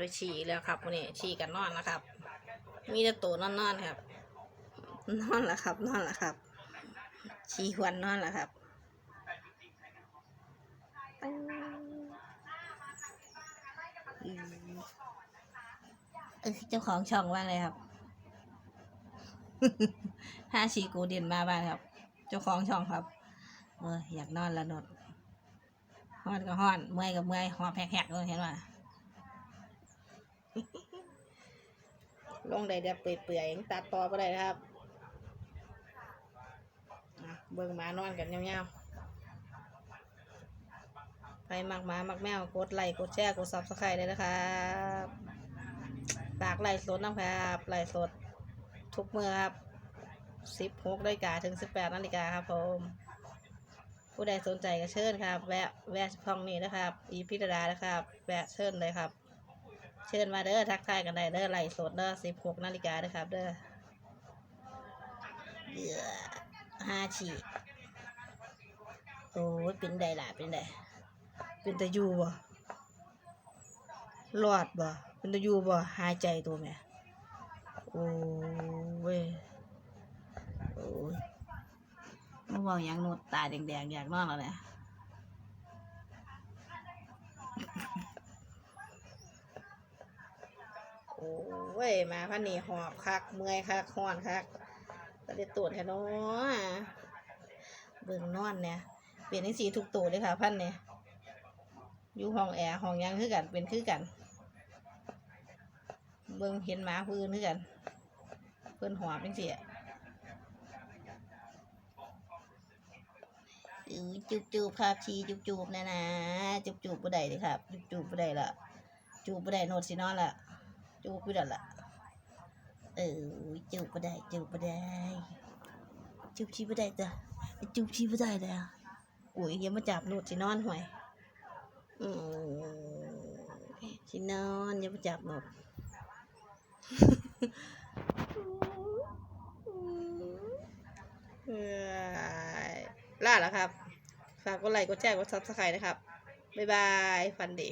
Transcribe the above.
ด้วยฉี่แล้วครับวันนี้ฉี่กันนอนนะครับ มีแต่ตัวนอนๆครับ นอนละครับ นอนละครับฉี่หวนนอนละครับเออเจ้าของช่องว่าอะไรครับห้าชีกูเด่นมาบ้านครับ เจ้าของช่องครับ เอออยากนอนละนอนห้อนก็ห้อน เมื่อยก็เมื่อยหอบแหกๆเลยเห็นว่า ลงได้เดี๋ยวเปื่อยๆตัดต่อไปได้ครับอะเบิ่งหมานอนกันยาวๆไปมักหมามักแมวกดไลค์กดแชร์กดซับสไครต์ได้นะครับฝากไลค์สดนะครับไลค์สดทุกเมื่อครับสิบหกนาฬิกาถึงสิบแปดนาฬิกาครับผมผู้ใดสนใจก็เชิญครับ แวะแวะช่องนี้นะครับ อีพิรดานะครับ แวะเชิญเลยครับ เชิญมาเด้อทักทายกันได้เด้อไลฟ์สดเด้อสิบหกนาฬิกาเด้อครับ เด้อเบื่อห้าฉีโอ้ยเป็นไดล่ะเป็นไดเป็นตะยูบ่รอดบ่เป็นตะยูบ่หายใจตัวแม่โอ้เว้ยโอ้ยมึงว่าหยังโนดตาแดงๆอยากนอนแล้วเนี่ย โอ้ย มาพันนี่หอบคัก เมื่อยคักห้อนคักตะเด็ดตูดแค่น้อเบิ่งนอนเนี่ย เปลี่ยนสีทุกตัวเลยค่ะพันเนี่ยอยู่ห้องแอร์ห้องยังคือกัน เป็นคือกัน เบิ่งเห็นหมาพื้นคือกัน เพิ่นหอบจังซี่อะอือจุบจูบครับชีจุบจูบนะนะจุบจูบบ่ได้เลยครับ จุบจูบบ่ได้ละจูบบ่ได้โนดสินอนละ จูบไปแล้วล่ะเออจูบไปได้จูบไปได้จูบชีไปได้จ้ะจูบชีไปได้เลยอะอุ้ยอย่ามาจับหนูดสินอนห่วยอืมสินอนย่ามาจับหนูดล่าแล้วครับ ฝากกดไลค์กดแชร์กดซับสไครต์นะครับ บ๊ายบาย ฟันดี